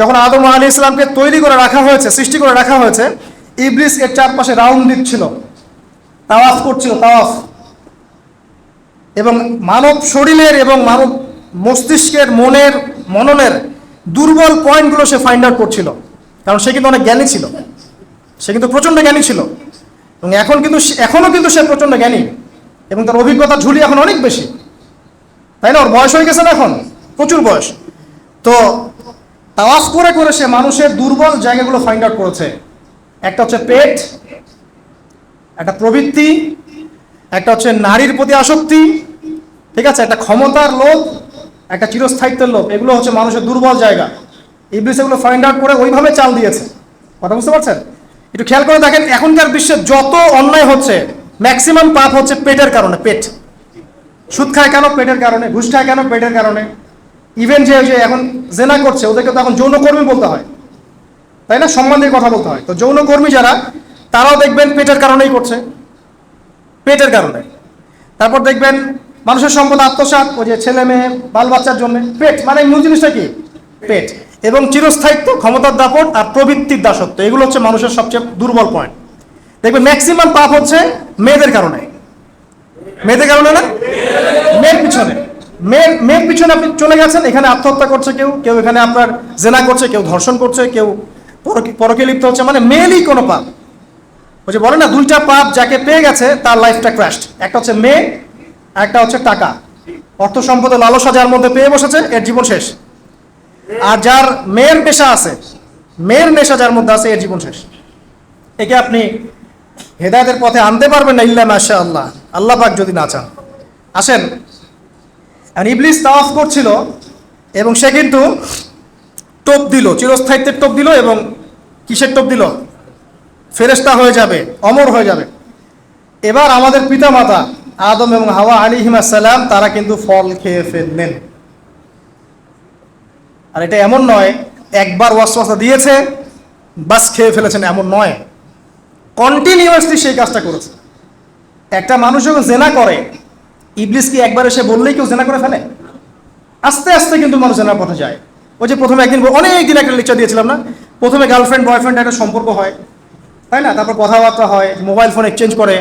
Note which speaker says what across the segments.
Speaker 1: যখন আদম আলী ইসলামকে তৈরি করে রাখা হয়েছে, সৃষ্টি করে রাখা হয়েছে, ইবলিস এর চারপাশে রাউন্ড দিচ্ছিল, তাওয়াফ করছিল, তাওয়াফ। এবং মানব শরীরের এবং মানব মস্তিষ্কের মনের, মননের দুর্বল পয়েন্টগুলো সে ফাইন্ড আউট করছিল। কারণ সে কিন্তু অনেক জ্ঞানী ছিল। সে কিন্তু প্রচণ্ড জ্ঞানী ছিল। এবং এখন কিন্তু এখনও কিন্তু সে প্রচণ্ড জ্ঞানী। এবং তার অভিজ্ঞতা ঝুলি এখন অনেক বেশি। তাই না? ওর বয়স হয়ে গেছে না এখন? প্রচুর বয়স। তো তাওয়াফ করে করে সে মানুষের দুর্বল জায়গাগুলো ফাইন্ড আউট করেছে। একটা হচ্ছে পেট, একটা প্রবৃত্তি, একটা হচ্ছে নারীর প্রতি আসক্তি, ঠিক আছে? একটা ক্ষমতার লোভ, একটা চিরস্থায়িত্বের লোভ, এগুলো হচ্ছে মানুষের দুর্বল জায়গা। ইবলিস এগুলো ফাইন্ড আউট করে ওইভাবে চাল দিয়েছে। কথা বুঝতে পারছেন? একটু খেয়াল করে দেখেন, এখনকার বিশ্বে যত অন্যায় হচ্ছে ম্যাক্সিমাম পাপ হচ্ছে পেটের কারণে, পেট। সুদ খায় কেন? পেটের কারণে, ঘুষ খায় কেন? পেটের কারণে। ইভেন যে যে এখন জেনা করছে, ওদেরকে তো এখন যৌনকর্মী বলতে হয়। তাই না? সম্মানের কথা বলতে হয়। তো যৌনকর্মী যারা, তারাও দেখবেন পেটের কারণেই করছে। পেটের কারণে। তারপর দেখবেন মানুষের সম্পদ, আত্মসাৎ, ওই যে ছেলে মেয়ে, বাল বাচ্চার জন্য পেট মানে মূল জিনিসটা কি? পেট। এবং চিরস্থায়িত্ব, ক্ষমতার দাপট আর প্রবৃত্তির দাসত্ব, এগুলো হচ্ছে মানুষের সবচেয়ে দুর্বল পয়েন্ট দেখবেন ম্যাক্সিমাম পাপ হচ্ছে মেয়েদের কারণে। মেয়েদের কারণে না? মেয়ের পিছনে। মেয়ের মেয়ের পিছনে আপনি চলে গেছেন, এখানে আত্মহত্যা করছে কেউ কেউ এখানে আপনার জেনা করছে, কেউ ধর্ষণ করছে, কেউ পরকে- লিপ্ত হচ্ছে মানে মেয়েরই কোনো পাপ। ওই যে বলে না, দুইটা পাপ যাকে পেয়ে গেছে, তার লাইফটা ক্র্যাশড একটা হচ্ছে মেয়ে, একটা হচ্ছে টাকা। অর্থ সম্পদের লালসা যার মধ্যে পেয়ে বসেছে, এর জীবন শেষ। আর যার মেয়ের পেশা আছে, মেয়ের নেশা যার মধ্যে আছে, এর জীবন শেষ। একে আপনি হেদায়তের পথে আনতে পারবেন না ইল্লা মাশা আল্লাহ আল্লাহ পাক যদি না চান। আসেন এখন ইবলিস তাওয়াফ করছিল এবং সে কিন্তু টোপ দিল, চিরস্থায়িত্বের টোপ দিল এবং কিসের টোপ দিল? ফেরেস্তা হয়ে যাবে, অমর হয়ে যাবে। এবার আমাদের পিতামাতা আদম এবং হাওয়া আলী সালাম তারা কিন্তু ফল খেয়ে ফেললেন। আর এটা এমন নয়, একবার ওয়াসওয়াসা দিয়েছে, বাস খেয়ে ফেলেছেন, এমন নয়। কন্টিনিউয়াসলি সেই কাজটা করেছে। একটা মানুষ যখন জেনা করে ইবলিস কি একবার এসে বললেই কেউ জেনা করে ফেলে? আস্তে আস্তে কিন্তু মানুষ জেনার পথে যায়। ওই যে প্রথমে একদিন অনেক দিন একটা লেকচার দিয়েছিলাম না? প্রথমে গার্লফ্রেন্ড বয়ফ্রেন্ড একটা সম্পর্ক হয়। তাই না? তারপর কথাবার্তা হয় মোবাইল ফোন এক্সচেঞ্জ করে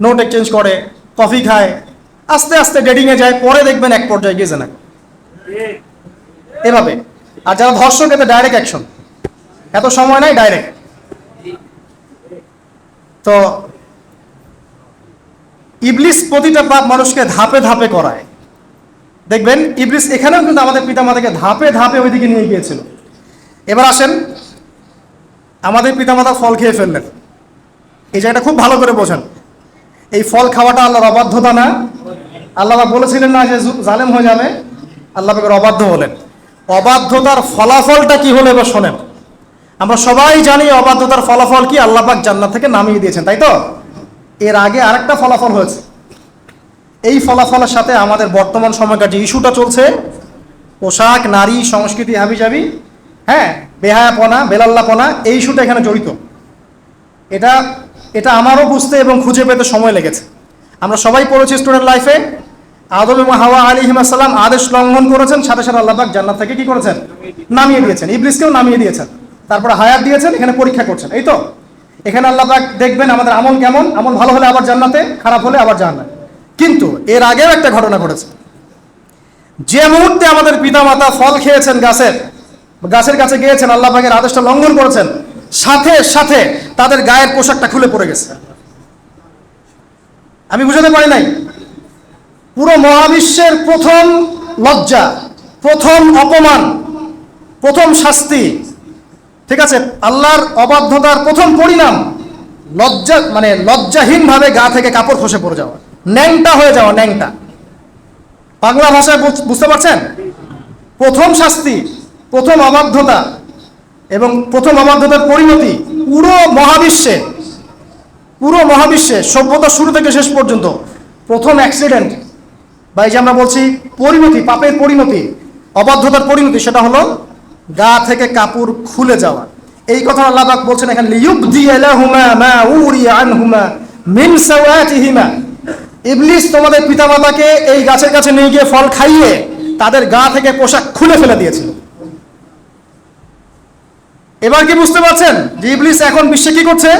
Speaker 1: নোট এক্সচেঞ্জ করে কফি খায়। আস্তে আস্তে ডেটিংয়ে যায়, পরে দেখবেন এক পর্যায়ে গিয়ে জেনা। এভাবে। আর যারা ধর্ষক এতে ডাইরেক্ট অ্যাকশন এত সময় নাই ডাইরেক্ট তো ইবলিস প্রতিটা পাপ মানুষকে ধাপে ধাপে করায়। দেখবেন, ইবলিস এখানেও কিন্তু আমাদের পিতামাতাকে ধাপে ধাপে ওইদিকে নিয়ে গিয়েছিল। এবার আসেন, আমাদের পিতামাতা ফল খেয়ে ফেললেন। এই জায়গাটা খুব ভালো করে বোঝেন। এই ফল খাওয়াটা আল্লাহর অবাধ্যতা না? আল্লাহ বলেছিলেন না যে জালেম হয়ে যাবে? আল্লাহ পাকের অবাধ্য হলেন। অবাধ্যতার ফলাফলটা কি হলো এবার শোনেন। আমরা সবাই জানি অবাধ্যতার ফলাফল কি, আল্লাহ পাক জান্নাত থেকে নামিয়ে দিয়েছেন, তাই তো? এর আগে আরেকটা ফলাফল হয়েছে। এই ফলাফলের সাথে আমাদের বর্তমান সময়কার যে ইস্যুটা চলছে, পোশাক, নারী, সংস্কৃতি, হাবিজাবি হ্যাঁ বেহায়াপনা, বেলাল্লাপনা, এই ইস্যুটা এখানে জড়িত। এটা এটা আমারও বুঝতে এবং খুঁজে পেতে সময় লেগেছে। আমরা সবাই পড়েছি স্টুডেন্ট লাইফে আদম হাওয়া আলী হিমাসাল্লাম আদেশ লঙ্ঘন করেছেন, সাথে সাথে আল্লাহ পাক জান্নাত থেকে কি করেছেন? নামিয়ে দিয়েছেন। ইবলিসকেও নামিয়ে দিয়েছেন। তারপরে হায়াত দিয়েছেন, এখানে পরীক্ষা করছেন। এই তো? এখানে আল্লাহ দেখবেন আমাদের আমল কেমন? আমল ভালো হলে আবার জান্নাতে, খারাপ হলে আবার জান্নাত কিন্তু এর আগেও একটা ঘটনা ঘটেছে। যে মুহূর্তে আমাদের পিতামাতা ফল খেয়েছেন গাছের গাছের কাছে গিয়েছেন, আল্লাহ পাকের আদেশটা লঙ্ঘন করেছেন, সাথে সাথে তাদের গায়ের পোশাকটা খুলে পড়ে গেছে। আমি বুঝাতে পারি নাই। পুরো মহাবিশ্বের প্রথম লজ্জা, প্রথম অপমান, প্রথম শাস্তি ঠিক আছে? আল্লাহর অবাধ্যতার প্রথম পরিণাম লজ্জা মানে লজ্জাহীনভাবে গা থেকে কাপড় খসে পড়ে যাওয়া। ন্যাংটা হয়ে যাওয়া, ন্যাংটা। বাংলা ভাষায় বুঝ- বুঝতে পারছেন? প্রথম শাস্তি, প্রথম অবাধ্যতা এবং প্রথম অবাধ্যতার পরিণতি পুরো মহাবিশ্বে পুরো মহাবিশ্বে সভ্যতা শুরু থেকে শেষ পর্যন্ত প্রথম অ্যাক্সিডেন্ট বা এই যে আমরা বলছি পরিণতি, পাপের পরিণতি, অবাধ্যতার পরিণতি, সেটা হলো গা থেকে কাপড় খুলে যাওয়া। এই কথা আল্লাহ পাক বলছেন এখানে ইবলিস তোমাদের পিতামাতাকে এই গাছের কাছে নিয়ে গিয়ে ফল খাইয়ে তাদের গা থেকে পোশাক খুলে ফেলে দিয়েছিল। এবার কি বুঝতে পারছেন যে ইবলিস এখন বিশ্বে কি করছে?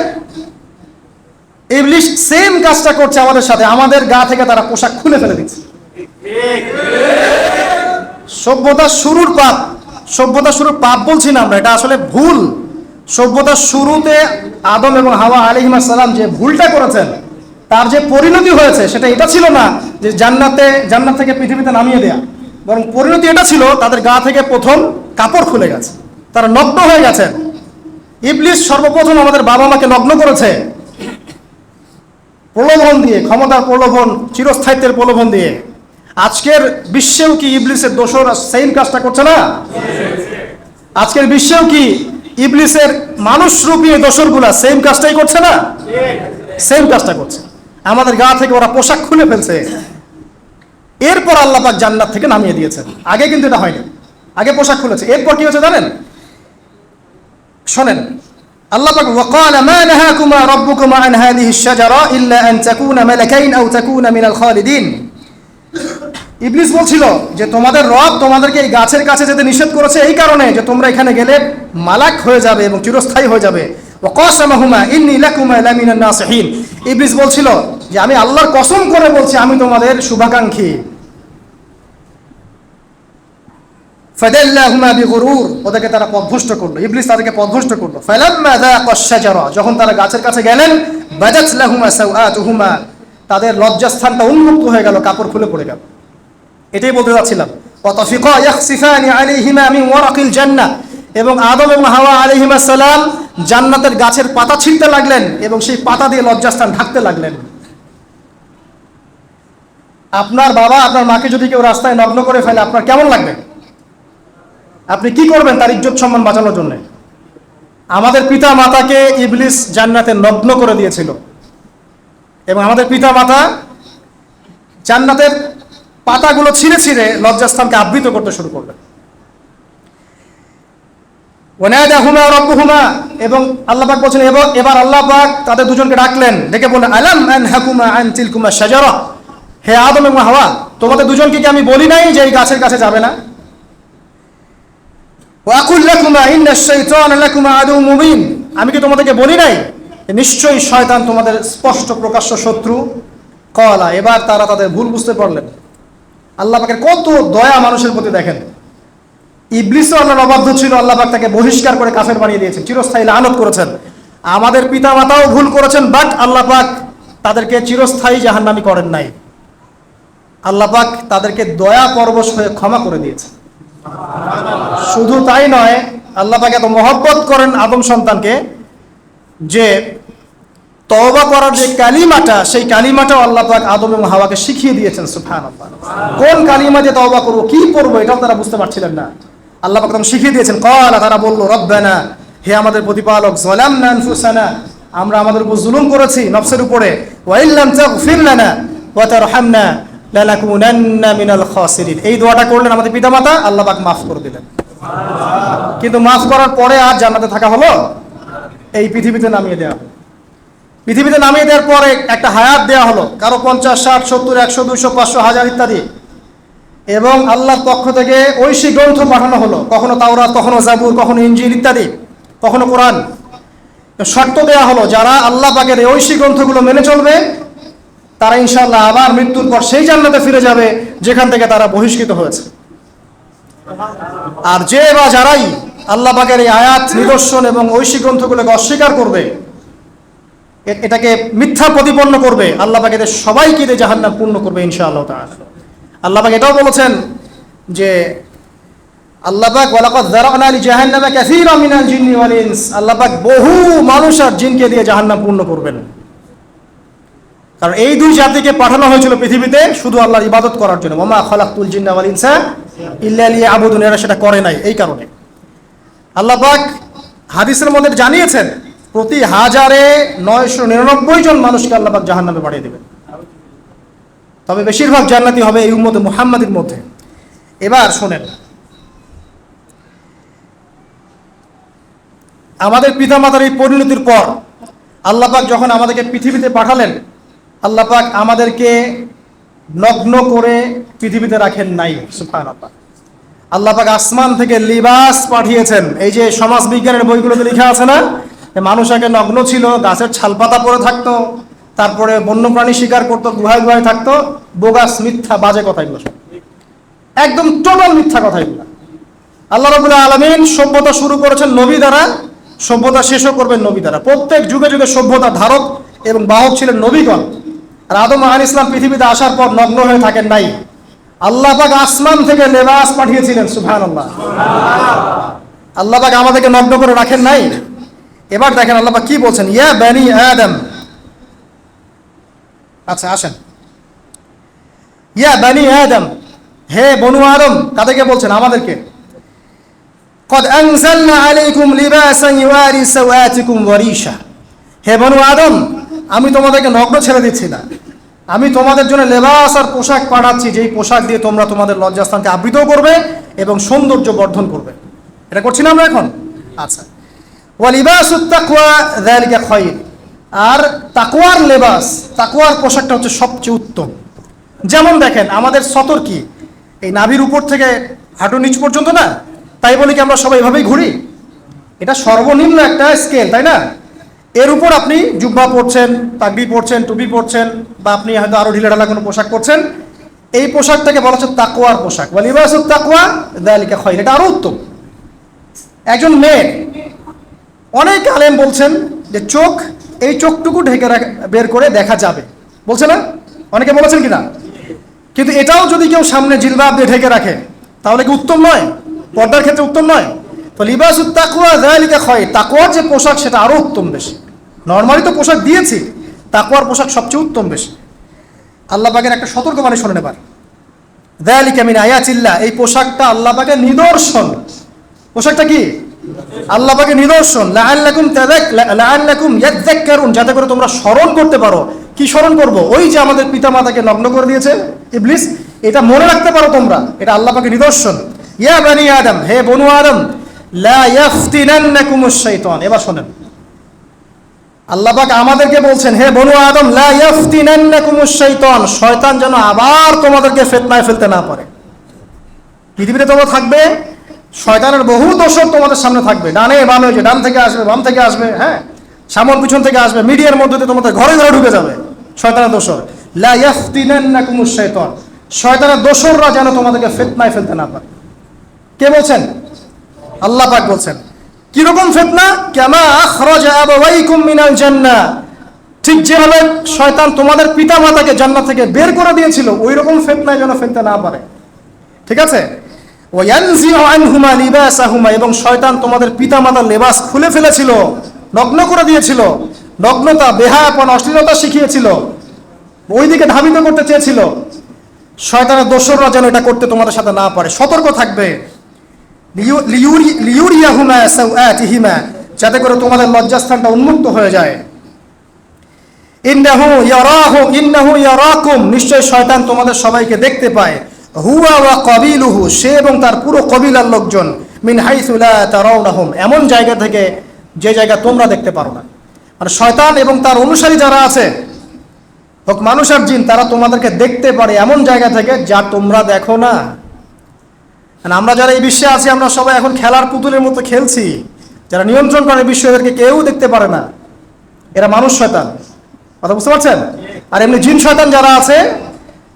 Speaker 1: ইবলিস সেম কাজটা করছে আমাদের সাথে আমাদের গা থেকে তারা পোশাক খুলে ফেলে দিচ্ছে। সভ্যতার শুরুর পাপ সভ্যতার শুরু পাপ বলছি না আমরা, এটা আসলে ভুল। সভ্যতার শুরুতে আদম এবং হাওয়া আলিহিমা সালাম যে ভুলটা করেছেন, তার যে পরিণতি হয়েছে, সেটা এটা ছিল না যে জান্নাতে, জান্নাত থেকে পৃথিবীতে নামিয়ে দেয়া। বরং পরিণতি এটা ছিল, তাদের গা থেকে প্রথম কাপড় খুলে গেছে। তারা নগ্ন হয়ে গেছেন। ইবলিস সর্বপ্রথম আমাদের বাবা মাকে নগ্ন করেছে। প্রলোভন দিয়ে, ক্ষমতার প্রলোভন, চিরস্থায়িত্বের প্রলোভন দিয়ে। আজকের বিশ্বেও কি ইবলিসের দোষর সেম কাজটা করছে না আজকের বিশ্বেও কি ইবলিসের মানুষ রূপী দোসরগুলা সেম কাজটাই করছে না সেম কাজটা করছে আমাদের গা থেকে ওরা পোশাক খুলে ফেলছে এরপর আল্লাহ পাক জান্নাত থেকে নামিয়ে দিয়েছেন আগে কিন্তু এটা হয়নি আগে পোশাক খুলেছে এরপর কি হচ্ছে জানেন শোনেন আল্লাহ পাক وقال ما نهاكما ربكما عن هذه الشجرة إلا أن تكونا ملكين أو تكونا من الخالدين ইবলিস বলছিল যে, তোমাদের রব তোমাদেরকে এই গাছের কাছে যেতে নিষেধ করেছে এই কারণে যে, তোমরা এখানে গেলে মালাক হয়ে যাবে এবং চিরস্থায়ী হয়ে যাবে। ইবলিস বলছিল যে, আমি আল্লাহর কসম করে বলছি, আমি তোমাদের শুভাকাঙ্ক্ষী। ওদেরকে তারা পথভ্রষ্ট করল। ইবলিস তাদেরকে পথভ্রষ্ট করল। যখন তারা গাছের কাছে গেলেন তাদের লজ্জাস্থানটা উন্মুক্ত হয়ে গেল, কাপড় খুলে পড়ে গেল। এটাই বলতে জান্নাহ এবং আদম এবং হাওয়া আলাইহিমা সালাম জান্নাতের গাছের পাতা ছিঁড়তে লাগলেন এবং সেই পাতা দিয়ে লজ্জাস্থান ঢাকতে লাগলেন। আপনার বাবা, আপনার মাকে যদি কেউ রাস্তায় নগ্ন করে ফেলে, আপনার কেমন লাগবে? আপনি কি করবেন তার ইজ্জত সম্মান বাঁচানোর জন্য? আমাদের পিতা মাতাকে ইবলিস জান্নাতে নগ্ন করে দিয়েছিল। এবং আমাদের পিতা মাতা জান্নাতের পাতাগুলো ছিঁড়ে ছিঁড়ে লজ্জাস্থানকে আবৃত করতে শুরু করলেন। এবং আল্লাহ পাক বলছেন এবার আল্লাহ পাক তাদের দুজনকে ডাকলেন, ডেকে বললেন, আলাম আন হাকুমা আন তিলকুমা হে আদম এবং হাওয়া, তোমাদের দুজনকে কি আমি বলি নাই যে এই গাছের কাছে যাবে না? ওয়াকুল লাকুমা ইন্না শাইতানা লাকুমা আদু মুবিন। আমি কি তোমাদেরকে বলি নাই? নিশ্চয়ই শয়তান তোমাদের স্পষ্ট প্রকাশ্য শত্রু। কলা, এবার তারা তাদের ভুল বুঝতে পারলেন। আল্লাহ পাকের কত দয়া মানুষের প্রতি দেখেন। ইবলিসও আল্লাহর অবাধ্য ছিল, আল্লাহ পাক তাকে বহিষ্কার করে কাফের বানিয়ে দিয়েছেন চিরস্থায়ী লানত করেছেন। আমাদের পিতা মাতাও ভুল করেছেন, বাট আল্লাহ পাক তাদেরকে চিরস্থায়ী জাহান্নামি করেন নাই। আল্লাহ পাক তাদেরকে দয়া পরবশ হয়ে ক্ষমা করে দিয়েছেন। শুধু তাই নয়, আল্লাহ পাক এত মহব্বত করেন আদম সন্তানকে যে তওবা করার যে কালিমাটা, সেই কালিমাটাও আল্লাহ পাক আদম এবং হাওয়াকে শিখিয়ে দিয়েছেন, সুবহানাল্লাহ। কোন কালিমা দিয়ে তওবা করব, কি পড়ব এটাও তারা বুঝতে পারছিলেন না। আল্লাহ পাক তখন শিখিয়ে দিয়েছেন কলা তারা বলল, রব্বানা, হে আমাদের প্রতিপালক জালামনা আনফুসানা, আমরা আমাদের উপর জুলুম করেছি নফসের উপরে ওয়াইল্লাম তাগফির লানা ওয়া তারহামনা লানাকুনান্না মিনাল খাসিরিন। এই দোয়াটা করলেন আমাদের পিতামাতা, আল্লাহ পাক মাফ করে দিলেন। কিন্তু মাফ করার পরে আর জান্নাতে থাকা হলো? এই পৃথিবীতে নামিয়ে দেওয়া হলো। পৃথিবীতে নামিয়ে দেওয়ার পরে একটা হায়াত দেওয়া হলো। কারও পঞ্চাশ, ষাট, সত্তর, একশো দুশো পাঁচশো, হাজার ইত্যাদি। এবং আল্লাহর পক্ষ থেকে ঐশী গ্রন্থ পাঠানো হলো। কখনো তাওরা কখনো জাবুর, কখনো ইঞ্জিল ইত্যাদি, কখনো কোরআন। শর্ত দেওয়া হলো, যারা আল্লাহ পাকের ঐশী গ্রন্থগুলো মেনে চলবে, তারা ইনশাল্লাহ আবার মৃত্যুর পর সেই জান্নাতে ফিরে যাবে, যেখান থেকে তারা বহিষ্কৃত হয়েছে। আর যে বা যারাই আল্লাহ পাকের এই আয়াত, নিদর্শন এবং ঐশী গ্রন্থগুলোকে অস্বীকার করবে এটাকে মিথ্যা প্রতিপন্ন করবে। আল্লাহ পাক এদের সবাইকে দিয়ে জাহান্নাম পূর্ণ করবে ইনশাআল্লাহ তাআলা। আল্লাহ পাক এটাও বলেছেন যে, আল্লাহ পাক ওয়ালাকাদ জাহান্নামা জিন্নি ওয়াল ইনস। আল্লাহ পাক বহু মানুষ আর জিনকে দিয়ে জাহান্নাম পূর্ণ করবেন। কারণ এই দুই জাতিকে পাঠানো হয়েছিল পৃথিবীতে শুধু আল্লাহর ইবাদত করার জন্য। ওমা খালাকুল জিন্না ওয়াল ইনসা ইল্লা লিয়াবুদুন। এরা সেটা করে নাই এই কারণে। আল্লাহ পাক হাদিসের মধ্যে জানিয়েছেন প্রতি হাজারে নয়শো নিরানব্বই জন মানুষকে আল্লাহ পাক জাহান্নামে বাড়িয়ে দেবেন। তবে বেশিরভাগ জান্নাতি হবে এই উম্মতে মুহাম্মাদের মধ্যে। এবার শোনেন। আমাদের পিতামাতার এই পরিণতির পর আল্লাহ পাক যখন আমাদেরকে পৃথিবীতে পাঠালেন, আল্লাহ পাক আমাদেরকে নগ্ন করে পৃথিবীতে রাখেন নাই, সুবহানাল্লাহ। আল্লাহ পাক আসমান থেকে লিবাস পাঠিয়েছেন। এই যে সমাজ বিজ্ঞানের বইগুলোতে লেখা আছে না মানুষ আগে নগ্ন ছিল, গাছের ছালপাতা পরে থাকতো, তারপরে বন্যপ্রাণী শিকার করতো, গুহায় গুহায় থাকতো, বোগাস মিথ্যা, বাজে কথা এগুলো একদম টোটাল মিথ্যা কথা এগুলো। আল্লাহ রবুল্লাহ আলমিন সভ্যতা শুরু করেছেন নবী দ্বারা, সভ্যতা শেষও করবেন নবী দ্বারা। প্রত্যেক যুগে যুগে সভ্যতা ধারক এবং বাহক ছিলেন নবীগণ। আর আদম আল ইসলাম পৃথিবীতে আসার পর নগ্ন হয়ে থাকেন নাই। আল্লাহ পাক আসমান থেকে লেবাস পাঠিয়েছিলেন সুবহান আল্লাহ আল্লাহ পাক আমাদেরকে নগ্ন করে রাখেন নাই। এবার দেখেন আল্লাহ পাক কি বলছেন ইয়া বানি আদম আচ্ছা আসেন ইয়া বানি আদম হে বনু আদম কাদেরকে বলছেন আমাদেরকে قد أنزلنا عليكم لباسا يواري سوآتكم وريشا হে বনু আদম আমি তোমাদেরকে নগ্ন ছেড়ে দিচ্ছি না আমি তোমাদের জন্য লেবাস আর পোশাক পাঠাচ্ছি যেই পোশাক দিয়ে তোমরা তোমাদের লজ্জাস্থানকে আবৃত করবে এবং সৌন্দর্য বর্ধন করবে এটা করছি না আমরা এখন আচ্ছা ওয়া লিবাস তাকওয়া, যালিকা খায়র আর তাকওয়ার লেবাস, তাকওয়ার পোশাকটা হচ্ছে সবচেয়ে উত্তম। যেমন দেখেন, আমাদের সতর কি? এই নাভির উপর থেকে হাঁটু নিচ পর্যন্ত না? তাই বলি কি আমরা সবাই এভাবেই ঘুরি? এটা সর্বনিম্ন একটা স্কেল তাই না? এর উপর আপনি জুব্বা পরছেন, পাগড়ি পরছেন, টুপি পরছেন, বা আপনি হয়তো আরও ঢিলে ঢালা কোনো পোশাক পরছেন, এই পোশাকটাকে বলা হচ্ছে তাকুয়ার পোশাক। বা লিবাসুত তাকুয়া দালিকা খয়র এটা আরও উত্তম। একজন মেয়ে অনেক আলেম বলছেন যে চোখ, এই চোখটুকু ঢেকে বের করে দেখা যাবে। বলছে না? অনেকে বলেছেন কিনা? কিন্তু এটাও যদি কেউ সামনে জিলবাব দিয়ে ঢেকে রাখে, তাহলে কি উত্তম নয়? পর্দার ক্ষেত্রে উত্তম নয়? তো লিবাসুত তাকুয়া হয় তাকুয়ার যে পোশাক, সেটা আরও উত্তম বেশি। নর্মালি তো পোশাক দিয়েছি তাকুয়ার পোশাক সবচেয়ে উত্তম বেশি। আল্লাহ পাকের একটা সতর্কবাণী শোনেন এবার। দেয়ালিকা মিন আয়াতিল্লাহ, এই পোশাকটা আল্লাহ পাকের নিদর্শন। পোশাকটা কি? আল্লাহ পাকের নিদর্শন যাতে করে তোমরা স্মরণ করতে পারো। কি স্মরণ করব? ওই যে আমাদের পিতামাতাকে নগ্ন করে দিয়েছে, ইবলিস, এটা মনে রাখতে পারো তোমরা, এটা আল্লাহ পাকের নিদর্শন। ইয়া বানি আদম, হে বনু আদম, লা এবার শোনেন। আমাদেরকে বলছেন, হে বনু আদম শয়তান যেন আবার তোমাদেরকে ফিতনায় ফেলতে না পারে। পৃথিবীতে তোমরা থাকবে শয়তানের বহু দোষর তোমাদের সামনে থাকবে। ডানে, বামে যে ডান থেকে আসবে, বাম থেকে আসবে হ্যাঁ? সামন পিছন থেকে আসবে, মিডিয়ার মধ্যে দিয়ে তোমাদের ঘরে ঘরে ঢুকে যাবে শয়তানের দোষর। লা ইয়াফতিনান্নাকুমুশ শাইতান। শয়তানের দোষররা যেন তোমাদেরকে ফিতনায় ফেলতে না পারে। কে বলছেন? আল্লাহ পাক বলছেন, কীরকম ফিতনা? কামা আখরাজা আবাওয়াইকুম মিনাল জান্নাহ ঠিক যেভাবে শয়তান তোমাদের পিতা মাতাকে জান্নাত থেকে বের করে দিয়েছিল ওই রকম ফিতনায় যেন ফেলতে না পারে। ঠিক আছে? এবং শয়তান তোমাদের পিতা মাতার লেবাস খুলে ফেলেছিল, নগ্ন করে দিয়েছিল, নগ্নতা, বেহায়াপন, অশ্লীলতা শিখিয়েছিল, ওইদিকে ধাবিত করতে চেয়েছিল। শয়তানের দোসররা যেন এটা করতে তোমাদের সাথে না পারে। সতর্ক থাকবে। যাতে করে তোমাদের লজ্জাস্থানটা উন্মুক্ত হয়ে যায়। ইন্নাহু ইয়ারাহু, ইন্নাহু ইয়ারাকুম, নিশ্চয় শয়তান তোমাদের সবাইকে দেখতে পায়। হুয়া ওয়া কবিলুহু, সে এবং তার পুরো কবিলার লোকজন, মিন হাইসু লা তারাউনাহুম, এমন জায়গা থেকে যে জায়গা তোমরা দেখতে পারো না। মানে শয়তান এবং তার অনুসারী যারা আছে, হোক মানুষ আর জিন, তারা তোমাদেরকে দেখতে পারে এমন জায়গা থেকে যা তোমরা দেখো না। আর আমরা যারা এই বিশ্বে আছি, আমরা সবাই এখন খেলার পুতুলের মতো খেলছি। যারা নিয়ন্ত্রণ করে বিশ্ব, এদেরকে কেউ দেখতে পারে না। এরা মানুষ শয়তান। কথা বুঝতে পারছেন? আর এমনি জিন শয়তান যারা আছে,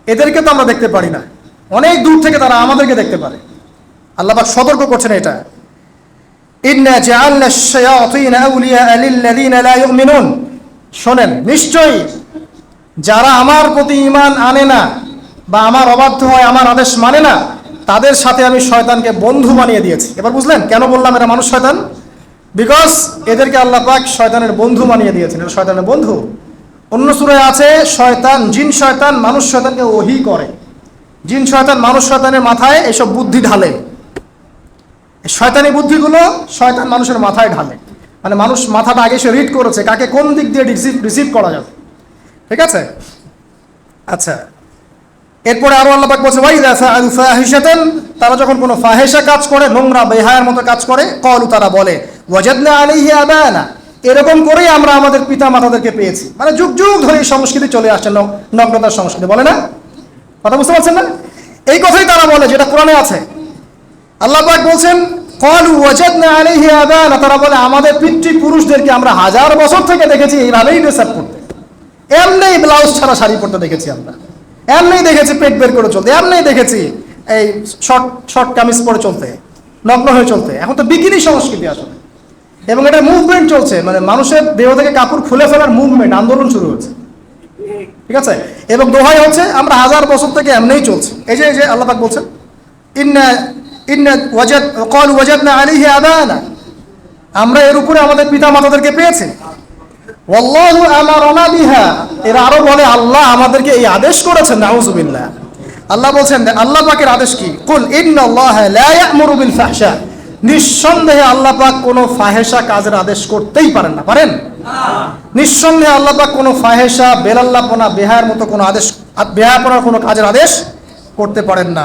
Speaker 1: এদেরকে তো আমরা দেখতে পারি না। অনেক দূর থেকে তারা আমাদেরকে দেখতে পারে। আল্লাহ পাক সতর্ক করছেন এটা। শোনেন, নিশ্চয়ই যারা আমার প্রতি ঈমান আনে না বা আমার অবাধ্য হয়, আমার আদেশ মানে না, তাদের সাথে আমি শয়তানকে বন্ধু বানিয়ে দিয়েছি। এবার বুঝলেন, কেন বললাম এরা মানুষ শয়তান? বিকজ এদেরকে আল্লাহ পাক শয়তানের বন্ধু বানিয়ে দিয়েছেন। এটা শয়তানের বন্ধু। অন্য সুরায় আছে, শয়তান, জিন শয়তান, মানুষ শয়তানকে ওহি করে। জিন শয়তান, মানুষ শয়তানের মাথায় এসব বুদ্ধি ঢালে। শয়তানি বুদ্ধিগুলো শয়তান মানুষের মাথায় ঢালে। মানে মানুষ মাথাটা আগে সে রিড করেছে, কাকে কোন দিক দিয়ে রিসিভ রিসিভ করা যাবে। ঠিক আছে? আচ্ছা। এরপরে আরও আল্লাহ বলছে ওয়াই তারা যখন কোনো ফাহেসা কাজ করে, নোংরা, বেহায়ের মতো কাজ করে কলু তারা বলে, ওয়াজাদনা আলাইহি আবানা এরকম করেই আমরা আমাদের পিতা মাতাদেরকে পেয়েছি। মানে যুগ যুগ ধরে সংস্কৃতি চলে আসছে নগ- নগ্নতার সংস্কৃতি, বলে না? কথা বুঝতে পারছেন না? এই কথাই তারা বলে, যেটা কোরআনে আছে। আল্লাহ পাক বলছেন, কল ওয়াজাদনা আলাইহি আবানা। তারা বলে, আমাদের পিতৃপুরুষদেরকে আমরা হাজার বছর থেকে দেখেছি, এইভাবেই ড্রেস আপ করতে। এমনি ব্লাউজ ছাড়া শাড়ি পরতে দেখেছি আমরা। এমনি দেখেছি পেট বের করে চলতে। এমনি দেখেছি এই শর্ট শর্ট কামিজ পরে চলতে, নগ্ন হয়ে চলতে। এখন তো বিকিনি সংস্কৃতি আসলে। এবং এটা মুভমেন্ট চলছে। মানে মানুষের দেহ থেকে কাপড় খুলে ফেলার মুভমেন্ট আন্দোলন শুরু হয়েছে। ঠিক আছে? এবং দোহাই হচ্ছে, আমরা হাজার বছর থেকে এমনিই চলছে। এই যে এই যে, আল্লাহ পাক বলছেন আমরা এর উপরে আমাদের পিতা মাতাদেরকে পেয়েছি। ওয়াল্লাহু আমারানা বিহা। এরা আরও বলে, আল্লাহ আমাদেরকে এই আদেশ করেছেন, নাউজুবিল্লাহ। আল্লাহ বলছেন, আল্লাহ পাকের আদেশ কি? কুল ইন্নাল্লাহ লা ইয়া'মুরু বিল ফাহশা। নিঃসন্দেহে আল্লাহ পাক কোনো ফাহেসা কাজের আদেশ করতেই পারেন না। পারেন? নিঃসন্দেহে আল্লাহ পাক কোনো ফাহেসা বেলাল্লাপনা বেহার মতো কোনো আদেশ বেহাপনার কোনো কাজের আদেশ করতে পারেন না।